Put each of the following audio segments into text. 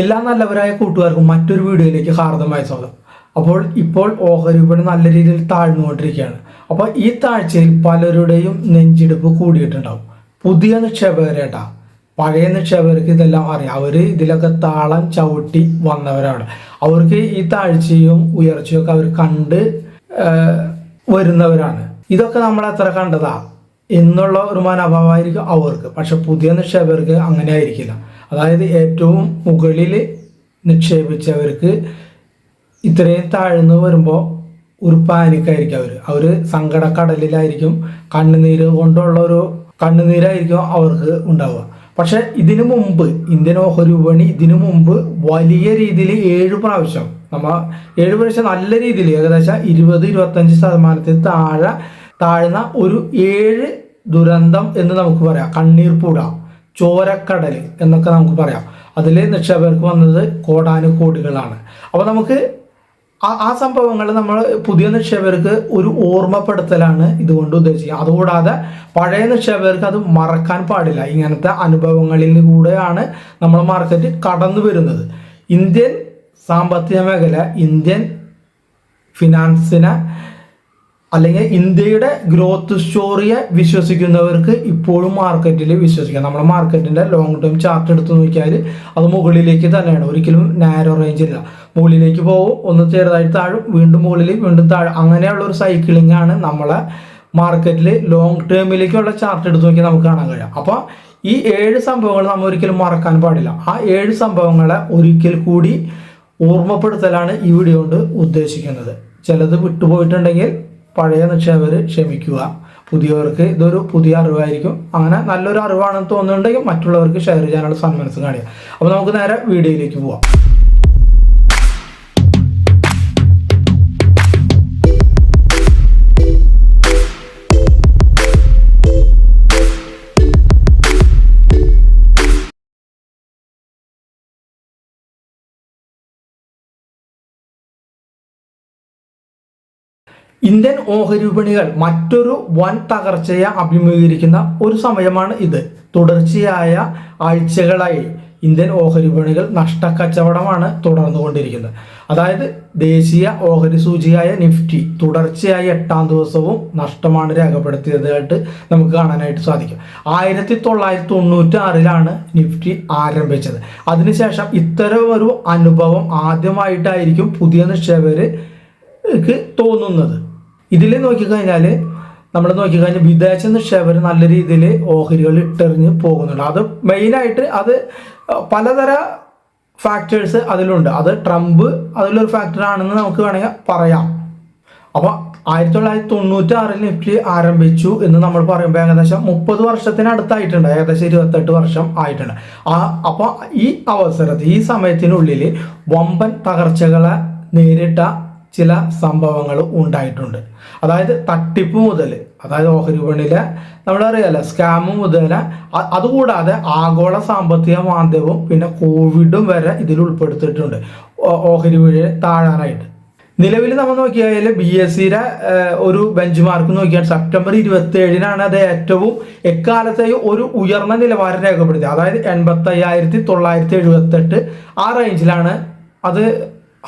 എല്ലാ നല്ലവരായ കൂട്ടുകാർക്കും മറ്റൊരു വീഡിയോയിലേക്ക് ഹാർദമായ സ്വാഗതം. അപ്പോൾ ഇപ്പോൾ ഓഹരി വിപണി നല്ല രീതിയിൽ താഴ്ന്നുകൊണ്ടിരിക്കുകയാണ്. അപ്പോൾ ഈ താഴ്ചയിൽ പലരുടെയും നെഞ്ചിടിപ്പ് കൂടിയിട്ടുണ്ടാവും. പുതിയ നിക്ഷേപകരേട്ടാ പഴയ നിക്ഷേപകർക്ക് ഇതെല്ലാം അറിയാം. അവർ ഇതിലൊക്കെ താളം ചവിട്ടി വന്നവരാണ്. അവർക്ക് ഈ താഴ്ചയും ഉയർച്ചയും ഒക്കെ അവർ കണ്ട് വരുന്നവരാണ്. ഇതൊക്കെ നമ്മൾ എത്ര കണ്ടതാ? എന്നുള്ള ഒരു മനോഭാവമായിരിക്കും അവർക്ക്. പക്ഷെ പുതിയ നിക്ഷേപകർക്ക് അങ്ങനെ ആയിരിക്കില്ല അതായത് ഏറ്റവും മുകളിൽ നിക്ഷേപിച്ചവർക്ക് ഇത്രയും താഴ്ന്നു വരുമ്പോൾ ഒരു പാനിക്കായിരിക്കും അവർ അവർ സങ്കടക്കടലിലായിരിക്കും കണ്ണുനീര് കൊണ്ടുള്ള ഒരു കണ്ണുനീരായിരിക്കും അവർക്ക് ഉണ്ടാവുക. പക്ഷേ ഇതിനു മുമ്പ് ഇന്ത്യൻ ഓഹരി വിപണി ഇതിനു മുമ്പ് വലിയ രീതിയിൽ ഏഴ് പ്രാവശ്യം നമ്മ ഏഴ് പ്രാവശ്യം നല്ല രീതിയിൽ ഏകദേശം ഇരുപത് ഇരുപത്തഞ്ച് ശതമാനത്തിൽ താഴെ താഴ്ന്ന ഒരു ഏഴ് ദുരന്തം എന്ന് നമുക്ക് പറയാം. കണ്ണീർ പൂട. ചോരക്കടൽ എന്നൊക്കെ നമുക്ക് പറയാം. അതിൽ നിക്ഷേപകർക്ക് വന്നത് കോടാനുകോടികളാണ്. അപ്പോൾ നമുക്ക് ആ- സംഭവങ്ങൾ നമ്മൾ പുതിയ നിക്ഷേപകർക്ക് ഒരു ഓർമ്മപ്പെടുത്തലാണ് ഇതുകൊണ്ട് ഉദ്ദേശിക്കുക. അതുകൂടാതെ പഴയ നിക്ഷേപകർക്ക് അത് മറക്കാൻ പാടില്ല. ഇങ്ങനത്തെ അനുഭവങ്ങളിൽ കൂടെയാണ് നമ്മൾ മാർക്കറ്റ് കടന്നു വരുന്നത്. ഇന്ത്യൻ സാമ്പത്തിക മേഖല ഇന്ത്യൻ ഫിനാൻസിനെ അല്ലെങ്കിൽ ഇന്ത്യയുടെ ഗ്രോത്ത് സ്റ്റോറിയെ വിശ്വസിക്കുന്നവർക്ക് ഇപ്പോഴും മാർക്കറ്റിൽ വിശ്വസിക്കാം. നമ്മുടെ മാർക്കറ്റിന്റെ ലോങ് ടേം ചാർട്ട് എടുത്ത് നോക്കിയാൽ അത് മുകളിലേക്ക് തന്നെയാണ്. ഒരിക്കലും നാരോ റേഞ്ച് ഇല്ല. മുകളിലേക്ക് പോകും ഒന്ന് ചെറുതായിട്ട് താഴും വീണ്ടും മുകളിൽ വീണ്ടും താഴും. അങ്ങനെയുള്ള ഒരു സൈക്കിളിംഗ് ആണ് നമ്മളെ മാർക്കറ്റിൽ ലോങ് ടേമിലേക്കുള്ള ചാർട്ട് എടുത്ത് നോക്കിയാൽ നമുക്ക് കാണാൻ കഴിയും. അപ്പോൾ ഈ ഏഴ് സംഭവങ്ങൾ നമ്മൾ ഒരിക്കലും മറക്കാൻ പാടില്ല. ആ ഏഴ് സംഭവങ്ങളെ ഒരിക്കൽ കൂടി ഓർമ്മപ്പെടുത്തലാണ് ഈ വീഡിയോ കൊണ്ട് ഉദ്ദേശിക്കുന്നത്. ചിലത് വിട്ടുപോയിട്ടുണ്ടെങ്കിൽ പഴയ നിക്ഷേപകർ ക്ഷമിക്കുക. പുതിയവർക്ക് ഇതൊരു പുതിയ അറിവായിരിക്കും. അങ്ങനെ നല്ലൊരു അറിവാണെന്ന് തോന്നുന്നുണ്ടെങ്കിൽ മറ്റുള്ളവർക്ക് ഷെയർ ചെയ്യാനുള്ള സന്മനസ് കാണിക്കുക. അപ്പോൾ നമുക്ക് നേരെ വീഡിയോയിലേക്ക് പോവാം. ഇന്ത്യൻ ഓഹരി വിപണികൾ മറ്റൊരു വൻ തകർച്ചയെ അഭിമുഖീകരിക്കുന്ന ഒരു സമയമാണ് ഇത്. തുടർച്ചയായ ആഴ്ചകളായി ഇന്ത്യൻ ഓഹരി വിപണികൾ നഷ്ടക്കച്ചവടമാണ് തുടർന്നുകൊണ്ടിരിക്കുന്നത്. അതായത് ദേശീയ ഓഹരി സൂചിയായ നിഫ്റ്റി തുടർച്ചയായി എട്ടാം ദിവസവും നഷ്ടമാണ് രേഖപ്പെടുത്തിയതായിട്ട് നമുക്ക് കാണാനായിട്ട് സാധിക്കും. ആയിരത്തി തൊള്ളായിരത്തി തൊണ്ണൂറ്റി ആറിലാണ് നിഫ്റ്റി ആരംഭിച്ചത്. അതിനുശേഷം ഇത്തരം ഒരു അനുഭവം ആദ്യമായിട്ടായിരിക്കും പുതിയ നിക്ഷേപകർക്ക് തോന്നുന്നത്. ഇതിൽ നോക്കിക്കഴിഞ്ഞാൽ നമ്മൾ നോക്കിക്കഴിഞ്ഞാൽ വിദേശ നിക്ഷേപകർ നല്ല രീതിയിൽ ഓഹരികൾ ഇട്ടെറിഞ്ഞ് പോകുന്നുണ്ട്. അത് മെയിനായിട്ട് അത് പലതര ഫാക്ടേഴ്സ് അതിലുണ്ട്. അത് ട്രംപ് അതിലൊരു ഫാക്ടറാണെന്ന് നമുക്ക് വേണമെങ്കിൽ പറയാം. അപ്പോൾ ആയിരത്തി തൊള്ളായിരത്തി തൊണ്ണൂറ്റി ആറിൽ നിഫ്റ്റി ആരംഭിച്ചു എന്ന് നമ്മൾ പറയുമ്പോൾ ഏകദേശം മുപ്പത് വർഷത്തിനടുത്തായിട്ടുണ്ട് ഏകദേശം ഇരുപത്തെട്ട് വർഷം ആയിട്ടുണ്ട്. ആ അപ്പോൾ ഈ അവസരത്തിൽ ഈ സമയത്തിനുള്ളിൽ വമ്പൻ തകർച്ചകളെ നേരിട്ട ചില സംഭവങ്ങൾ ഉണ്ടായിട്ടുണ്ട്. അതായത് തട്ടിപ്പ് മുതൽ അതായത് ഓഹരി വിപണിയിലെ നമ്മളറിയാലോ സ്കാമ് മുതൽ അതുകൂടാതെ ആഗോള സാമ്പത്തിക മാന്ദ്യവും പിന്നെ കോവിഡും വരെ ഇതിൽ ഉൾപ്പെടുത്തിയിട്ടുണ്ട് ഓഹരി വിപണി താഴാനായിട്ട്. നിലവിൽ നമ്മൾ നോക്കിയാൽ ബി എസ് സിയുടെ ഒരു ബെഞ്ച് മാർക്ക് നോക്കിയാൽ സെപ്റ്റംബർ ഇരുപത്തി ഏഴിനാണ് അത് ഏറ്റവും എക്കാലത്തെയും ഒരു ഉയർന്ന നിലവാരം രേഖപ്പെടുത്തിയത്. അതായത് എൺപത്തി അയ്യായിരത്തി തൊള്ളായിരത്തി എഴുപത്തെട്ട് ആ റേഞ്ചിലാണ് അത്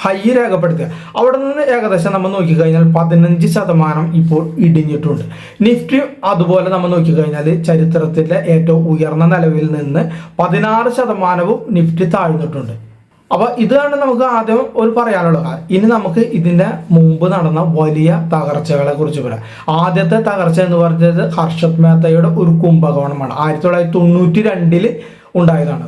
ഹൈ രേഖപ്പെടുത്തുക. അവിടെ നിന്ന് ഏകദേശം നമ്മൾ നോക്കിക്കഴിഞ്ഞാൽ പതിനഞ്ച് ശതമാനം ഇപ്പോൾ ഇടിഞ്ഞിട്ടുണ്ട്. നിഫ്റ്റി അതുപോലെ നമ്മൾ നോക്കിക്കഴിഞ്ഞാൽ ചരിത്രത്തിലെ ഏറ്റവും ഉയർന്ന നിലവിൽ നിന്ന് പതിനാറ് ശതമാനവും നിഫ്റ്റി താഴ്ന്നിട്ടുണ്ട്. അപ്പോൾ ഇതാണ് നമുക്ക് ആദ്യം ഒരു പറയാനുള്ള ഇനി നമുക്ക് ഇതിന്റെ മുമ്പ് നടന്ന വലിയ തകർച്ചകളെ കുറിച്ച് പറയാം. ആദ്യത്തെ തകർച്ച എന്ന് പറഞ്ഞത് ഹർഷത് മേത്തയുടെ ഒരു കുംഭകോണമാണ്. ആയിരത്തി തൊള്ളായിരത്തി തൊണ്ണൂറ്റി രണ്ടിൽ ഉണ്ടായതാണ്.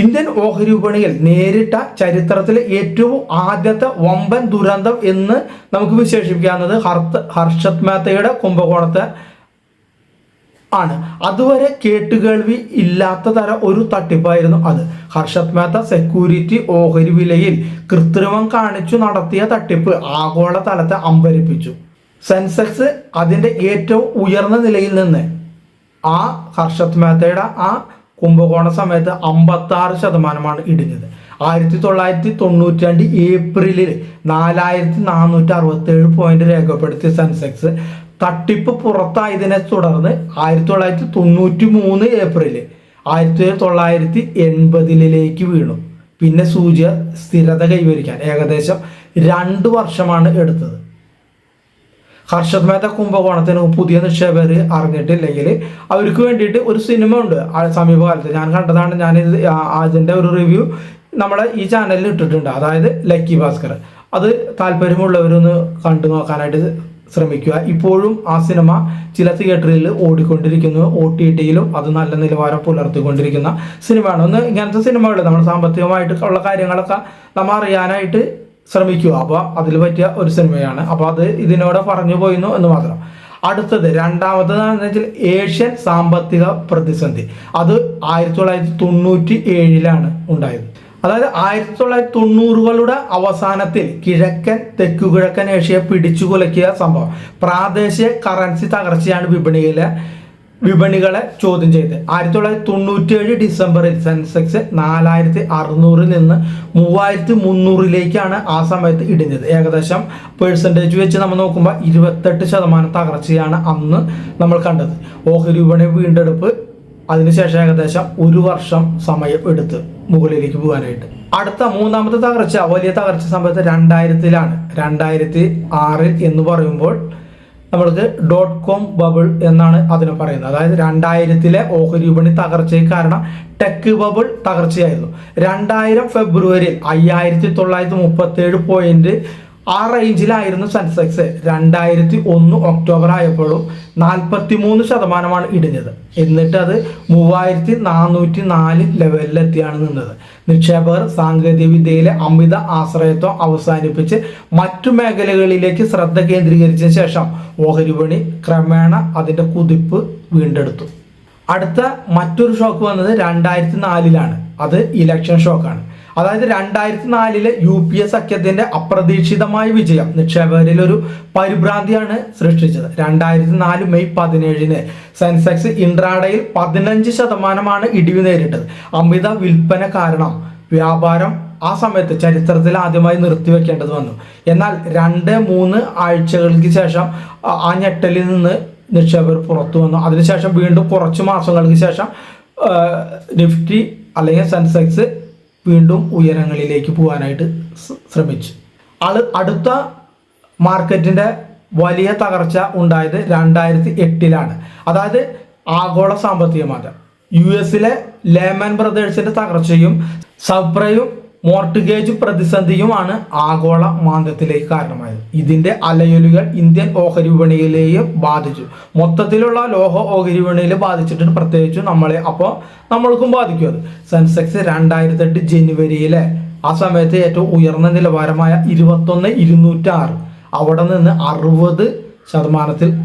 ഇന്ത്യൻ ഓഹരി വിപണിയിൽ നേരിട്ട ചരിത്രത്തിലെ ഏറ്റവും ആദ്യത്തെ വമ്പൻ ദുരന്തം എന്ന് നമുക്ക് വിശേഷിപ്പിക്കാവുന്നത് ഹർത്ത് ഹർഷത് മേത്തയുടെ കുംഭകോണത്തെ ആണ്. അതുവരെ കേട്ടുകേൾവി ഇല്ലാത്ത തരം ഒരു തട്ടിപ്പായിരുന്നു അത്. ഹർഷത് മേത്ത സെക്യൂരിറ്റി ഓഹരി വിലയിൽ കൃത്രിമം കാണിച്ചു നടത്തിയ തട്ടിപ്പ് ആഗോള തലത്തെ അമ്പരിപ്പിച്ചു. സെൻസെക്സ് അതിന്റെ ഏറ്റവും ഉയർന്ന നിലയിൽ നിന്ന് ആ ഹർഷത് മേത്തയുടെ ആ കുംഭകോണ സമയത്ത് അമ്പത്തി ആറ് ശതമാനമാണ് ഇടിഞ്ഞത്. ആയിരത്തി തൊള്ളായിരത്തി തൊണ്ണൂറ്റി രണ്ട് ഏപ്രിലിൽ നാലായിരത്തി നാനൂറ്റി അറുപത്തി ഏഴ് പോയിന്റ് രേഖപ്പെടുത്തിയ സെൻസെക്സ് തട്ടിപ്പ് പുറത്തായതിനെ തുടർന്ന് ആയിരത്തി തൊള്ളായിരത്തി തൊണ്ണൂറ്റി മൂന്ന് ഏപ്രിൽ ആയിരത്തി തൊള്ളായിരത്തി എൺപതിലേക്ക് വീണു. പിന്നെ സൂചിയ സ്ഥിരത കൈവരിക്കാൻ ഏകദേശം രണ്ട് വർഷമാണ് എടുത്തത്. ഹർഷദ് മേത്ത കുംഭകോണത്തിന് പുതിയ നിക്ഷേപകർ അറിഞ്ഞിട്ടില്ലെങ്കിൽ അവർക്ക് വേണ്ടിയിട്ട് ഒരു സിനിമ ഉണ്ട് സമീപകാലത്ത്. ഞാൻ കണ്ടതാണ് ഞാൻ അതിന്റെ ഒരു റിവ്യൂ നമ്മളെ ഈ ചാനലിൽ ഇട്ടിട്ടുണ്ട്. അതായത് ലക്കി ഭാസ്കർ. അത് താല്പര്യമുള്ളവരൊന്ന് കണ്ടു നോക്കാനായിട്ട് ശ്രമിക്കുക. ഇപ്പോഴും ആ സിനിമ ചില തിയേറ്ററിൽ ഓടിക്കൊണ്ടിരിക്കുന്നു. ഒ ടി ടിയിലും അത് നല്ല നിലവാരം പുലർത്തിക്കൊണ്ടിരിക്കുന്ന സിനിമയാണ്. ഒന്ന് ഇങ്ങനത്തെ സിനിമകൾ നമ്മൾ സാമ്പത്തികമായിട്ട് ഉള്ള കാര്യങ്ങളൊക്കെ നമ്മൾ അറിയാനായിട്ട് ശ്രമിക്കുക. അപ്പോൾ അതിൽ പറ്റിയ ഒരു സിനിമയാണ്. അപ്പോൾ അത് ഇതിനോട് പറഞ്ഞു പോയിരുന്നു എന്ന് മാത്രം. അടുത്തത് രണ്ടാമത്തേതാണെന്ന് വെച്ചാൽ ഏഷ്യൻ സാമ്പത്തിക പ്രതിസന്ധി. അത് ആയിരത്തി തൊള്ളായിരത്തി തൊണ്ണൂറ്റി ഏഴിലാണ് ഉണ്ടായത്. അതായത് ആയിരത്തി തൊള്ളായിരത്തി തൊണ്ണൂറുകളുടെ അവസാനത്തിൽ കിഴക്കൻ തെക്കു കിഴക്കൻ ഏഷ്യയെ പിടിച്ചു കുലക്കിയ സംഭവം. പ്രാദേശിക കറൻസി തകർച്ചയാണ് വിപണിയിലെ വിപണികളെ ചോദ്യം ചെയ്ത്. ആയിരത്തി തൊള്ളായിരത്തി തൊണ്ണൂറ്റി ഏഴ് ഡിസംബറിൽ സെൻസെക്സ് നാലായിരത്തി അറുന്നൂറിൽ നിന്ന് മൂവായിരത്തി മുന്നൂറിലേക്കാണ് ആ സമയത്ത് ഇടിഞ്ഞത്. ഏകദേശം പേഴ്സന്റേജ് വെച്ച് നമ്മൾ നോക്കുമ്പോൾ ഇരുപത്തെട്ട് ശതമാനം തകർച്ചയാണ് അന്ന് നമ്മൾ കണ്ടത്. ഓഹരി വിപണി വീണ്ടെടുപ്പ് അതിനുശേഷം ഏകദേശം ഒരു വർഷം സമയം എടുത്ത് മുകളിലേക്ക് പോകാനായിട്ട്. അടുത്ത മൂന്നാമത്തെ തകർച്ച വലിയ തകർച്ച സംഭവത്ത് രണ്ടായിരത്തിലാണ്. രണ്ടായിരത്തി ആറിൽ എന്ന് പറയുമ്പോൾ നമ്മൾക്ക് ഡോട്ട് കോം ബബിൾ എന്നാണ് അതിന് പറയുന്നത്. അതായത് രണ്ടായിരത്തിലെ ഓഹരി വിപണി തകർച്ചയ്ക്ക് കാരണം ടെക് ബബിൾ തകർച്ചയായിരുന്നു. രണ്ടായിരം ഫെബ്രുവരി അയ്യായിരത്തി തൊള്ളായിരത്തി മുപ്പത്തി ഏഴ് പോയിന്റ് ആ റേഞ്ചിലായിരുന്നു സെൻസെക്സ് രണ്ടായിരത്തി ഒന്ന് ഒക്ടോബർ ആയപ്പോഴും നാൽപ്പത്തി മൂന്ന് ശതമാനമാണ് ഇടിഞ്ഞത്. എന്നിട്ട് അത് മൂവായിരത്തി നാനൂറ്റി നാല് ലെവലിലെത്തിയാണ് നിന്നത്. നിക്ഷേപകർ സാങ്കേതിക വിദ്യയിലെ അമിത ആശ്രയത്വം അവസാനിപ്പിച്ച് മറ്റു മേഖലകളിലേക്ക് ശ്രദ്ധ കേന്ദ്രീകരിച്ച ശേഷം ഓഹരി ക്രമേണ അതിന്റെ കുതിപ്പ് വീണ്ടെടുത്തു. അടുത്ത മറ്റൊരു ഷോക്ക് വന്നത് രണ്ടായിരത്തി നാലിലാണ് അത് ഇലക്ഷൻ ഷോക്കാണ് അതായത് രണ്ടായിരത്തി നാലിലെ യു പി എ സഖ്യത്തിന്റെ അപ്രതീക്ഷിതമായ വിജയം നിക്ഷേപകരിൽ ഒരു പരിഭ്രാന്തിയാണ് സൃഷ്ടിച്ചത്. രണ്ടായിരത്തി നാല് മെയ് പതിനേഴിന് സെൻസെക്സ് ഇൻട്രാഡയിൽ പതിനഞ്ച് ശതമാനമാണ് ഇടിവ് നേരിട്ടത്. അമിത വിൽപ്പന കാരണം വ്യാപാരം ആ സമയത്ത് ചരിത്രത്തിൽ ആദ്യമായി നിർത്തിവെക്കേണ്ടത് വന്നു. എന്നാൽ രണ്ട് മൂന്ന് ആഴ്ചകൾക്ക് ശേഷം ആ- ഞെട്ടലിൽ നിന്ന് നിക്ഷേപകർ പുറത്തു വന്നു. അതിനുശേഷം വീണ്ടും കുറച്ച് മാസങ്ങൾക്ക് ശേഷം നിഫ്റ്റി അല്ലെങ്കിൽ സെൻസെക്സ് വീണ്ടും ഉയരങ്ങളിലേക്ക് പോകാനായിട്ട് ശ്രമിച്ചു. അത് അടുത്ത മാർക്കറ്റിന്റെ വലിയ തകർച്ച ഉണ്ടായത് രണ്ടായിരത്തി എട്ടിലാണ് അതായത് ആഗോള സാമ്പത്തിക മാറ്റം. യു എസിലെ ലേമൻ ബ്രദേഴ്സിന്റെ തകർച്ചയും സബ്രയും മോർട്ടുഗേജ് പ്രതിസന്ധിയുമാണ് ആഗോള മാന്ദ്യത്തിലേക്ക് കാരണമായത്. ഇതിന്റെ അലയൊലികൾ ഇന്ത്യൻ ഓഹരി വിപണിയിലെയും ബാധിച്ചു. മൊത്തത്തിലുള്ള ലോഹ ഓഹരി വിപണിയിൽ ബാധിച്ചിട്ടുണ്ട്. പ്രത്യേകിച്ച് നമ്മളെ അപ്പോൾ നമ്മൾക്കും ബാധിക്കും അത്. സെൻസെക്സ് രണ്ടായിരത്തി എട്ട് ജനുവരിയിലെ ആ സമയത്ത് ഏറ്റവും ഉയർന്ന നിലവാരമായ ഇരുപത്തൊന്ന് ഇരുന്നൂറ്റാറ്. അവിടെ നിന്ന് അറുപത് ശതമാനത്തിൽ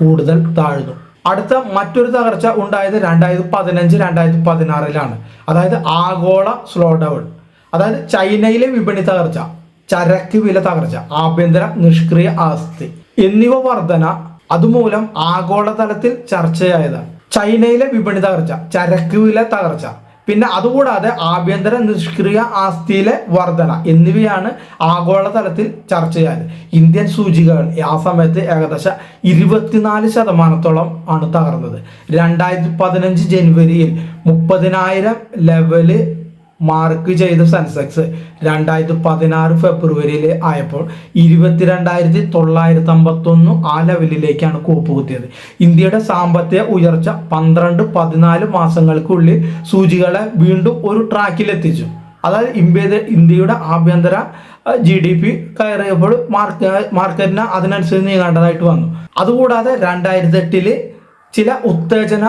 കൂടുതൽ താഴ്ന്നു. അടുത്ത മറ്റൊരു തകർച്ച ഉണ്ടായത് രണ്ടായിരത്തി പതിനഞ്ച് രണ്ടായിരത്തി പതിനാറിലാണ്. അതായത് ആഗോള സ്ലോ ഡൗൺ അതായത് ചൈനയിലെ വിപണി തകർച്ച ചരക്ക് വില തകർച്ച ആഭ്യന്തര നിഷ്ക്രിയ ആസ്തി എന്നിവ വർധന അതുമൂലം ആഗോളതലത്തിൽ ചർച്ചയായതാണ്. ചൈനയിലെ വിപണി തകർച്ച ചരക്ക് വില തകർച്ച പിന്നെ അതുകൂടാതെ ആഭ്യന്തര നിഷ്ക്രിയ ആസ്തിയിലെ വർധന എന്നിവയാണ് ആഗോളതലത്തിൽ ചർച്ചയായത്. ഇന്ത്യൻ സൂചികകൾ ആ സമയത്ത് ഏകദേശം ഇരുപത്തിനാല് ശതമാനത്തോളം ആണ് തകർന്നത്. രണ്ടായിരത്തി പതിനഞ്ച് ജനുവരിയിൽ മുപ്പതിനായിരം ലെവൽ മാർക്ക് ചെയ്ത സെൻസെക്സ് രണ്ടായിരത്തി പതിനാറ് ഫെബ്രുവരിയിൽ ആയപ്പോൾ ഇരുപത്തിരണ്ടായിരത്തി തൊള്ളായിരത്തി അമ്പത്തൊന്ന് ആ ലെവലിലേക്കാണ് കൂപ്പുകുത്തിയത് ഇന്ത്യയുടെ സാമ്പത്തിക ഉയർച്ച പന്ത്രണ്ട് പതിനാല് മാസങ്ങൾക്കുള്ളിൽ സൂചികളെ വീണ്ടും ഒരു ട്രാക്കിലെത്തിച്ചു. അതായത് ഇന്ത്യയുടെ ഇന്ത്യയുടെ ആഭ്യന്തര ജി ഡി പി കയറിയപ്പോൾ മാർക്ക് മാർക്കറ്റിന് അതിനനുസരിച്ച് നീങ്ങേണ്ടതായിട്ട് വന്നു. അതുകൂടാതെ രണ്ടായിരത്തി എട്ടിൽ ചില ഉത്തേജന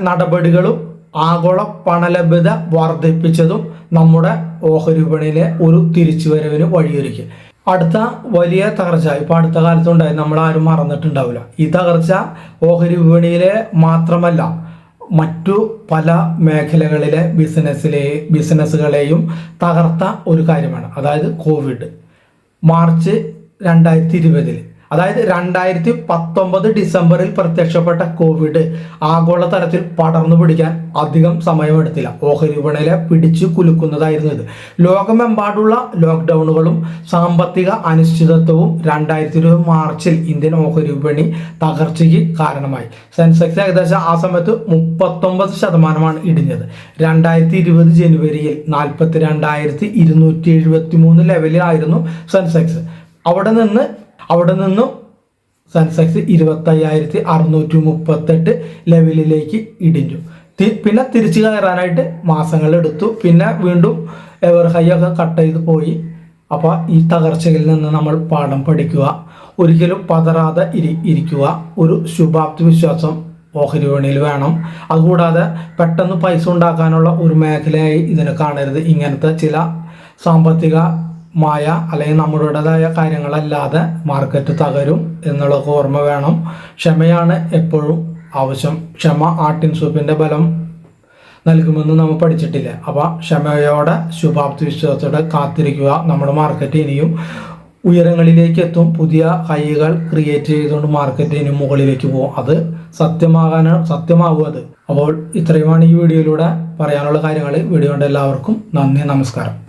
നടപടികളും ആഗോള പണലഭ്യത വർദ്ധിപ്പിച്ചതും നമ്മുടെ ഓഹരി വിപണിയിലെ ഒരു തിരിച്ചുവരവിന് വഴിയൊരുക്കി. അടുത്ത വലിയ തകർച്ച ഇപ്പൊ അടുത്ത കാലത്തുണ്ടായി ആരും മറന്നിട്ടുണ്ടാവില്ല. ഈ തകർച്ച ഓഹരി വിപണിയിലെ മാത്രമല്ല മറ്റു പല മേഖലകളിലെ ബിസിനസ്സിലെ ബിസിനസ്സുകളെയും തകർത്ത ഒരു കാര്യമാണ്. അതായത് കോവിഡ്. മാർച്ച് രണ്ടായിരത്തി ഇരുപതിൽ അതായത് രണ്ടായിരത്തി പത്തൊമ്പത് ഡിസംബറിൽ പ്രത്യക്ഷപ്പെട്ട കോവിഡ് ആഗോളതലത്തിൽ പടർന്നു പിടിക്കാൻ അധികം സമയമെടുത്തില്ല. ഓഹരി വിപണിയിലെ പിടിച്ചു കുലുക്കുന്നതായിരുന്നു ഇത് ലോകമെമ്പാടുള്ള ലോക്ക്ഡൗണുകളും സാമ്പത്തിക അനിശ്ചിതത്വവും രണ്ടായിരത്തി ഇരുപത് മാർച്ചിൽ ഇന്ത്യൻ ഓഹരി വിപണി തകർച്ചയ്ക്ക് കാരണമായി. സെൻസെക്സ് ഏകദേശം ആ സമയത്ത് മുപ്പത്തൊമ്പത് ശതമാനമാണ് ഇടിഞ്ഞത്. രണ്ടായിരത്തി ഇരുപത് ജനുവരിയിൽ നാൽപ്പത്തി രണ്ടായിരത്തി ഇരുന്നൂറ്റി എഴുപത്തി മൂന്ന് ലെവലിലായിരുന്നു സെൻസെക്സ്. അവിടെ നിന്ന് അവിടെ നിന്നും സെൻസെക്സ് ഇരുപത്തയ്യായിരത്തി അറുന്നൂറ്റി മുപ്പത്തെട്ട് ലെവലിലേക്ക് ഇടിഞ്ഞു പിന്നെ തിരിച്ചു കയറാനായിട്ട് മാസങ്ങൾ എടുത്തു. പിന്നെ വീണ്ടും എവർ ഒക്കെ കട്ട് ചെയ്ത് പോയി. അപ്പോൾ ഈ തകർച്ചയിൽ നിന്ന് നമ്മൾ പാഠം പഠിക്കുക. ഒരിക്കലും പതറാതെ ഇരി ഇരിക്കുക. ഒരു ശുഭാപ്തി വിശ്വാസം ഓഹരി വിപണിയിൽ വേണം. അതുകൂടാതെ പെട്ടെന്ന് പൈസ ഉണ്ടാക്കാനുള്ള ഒരു മേഖലയായി ഇതിനെ കാണരുത്. ഇങ്ങനത്തെ ചില സാമ്പത്തികമായ അല്ലെങ്കിൽ നമ്മുടേതായ കാര്യങ്ങളല്ലാതെ മാർക്കറ്റ് തകരും എന്നുള്ളതൊക്കെ ഓർമ്മ വേണം. ക്ഷമയാണ് എപ്പോഴും ആവശ്യം. ക്ഷമ ആട്ടിൻ സൂപ്പിന്റെ ബലം നൽകുമെന്ന് നമ്മൾ പഠിച്ചിട്ടില്ല. അപ്പോൾ ക്ഷമയോടെ ശുഭാപ്തി വിശ്വാസത്തോടെ കാത്തിരിക്കുക. നമ്മുടെ മാർക്കറ്റ് ഇനിയും ഉയരങ്ങളിലേക്ക് എത്തും പുതിയ കൈകൾ ക്രിയേറ്റ് ചെയ്തുകൊണ്ട് മാർക്കറ്റ് ഇനി മുകളിലേക്ക് പോകും. അത് സത്യമാകാൻ സത്യമാകും അത്. അപ്പോൾ ഇത്രയുമാണ് ഈ വീഡിയോയിലൂടെ പറയാനുള്ള കാര്യങ്ങൾ. വീഡിയോ കൊണ്ട് എല്ലാവർക്കും നന്ദി നമസ്കാരം.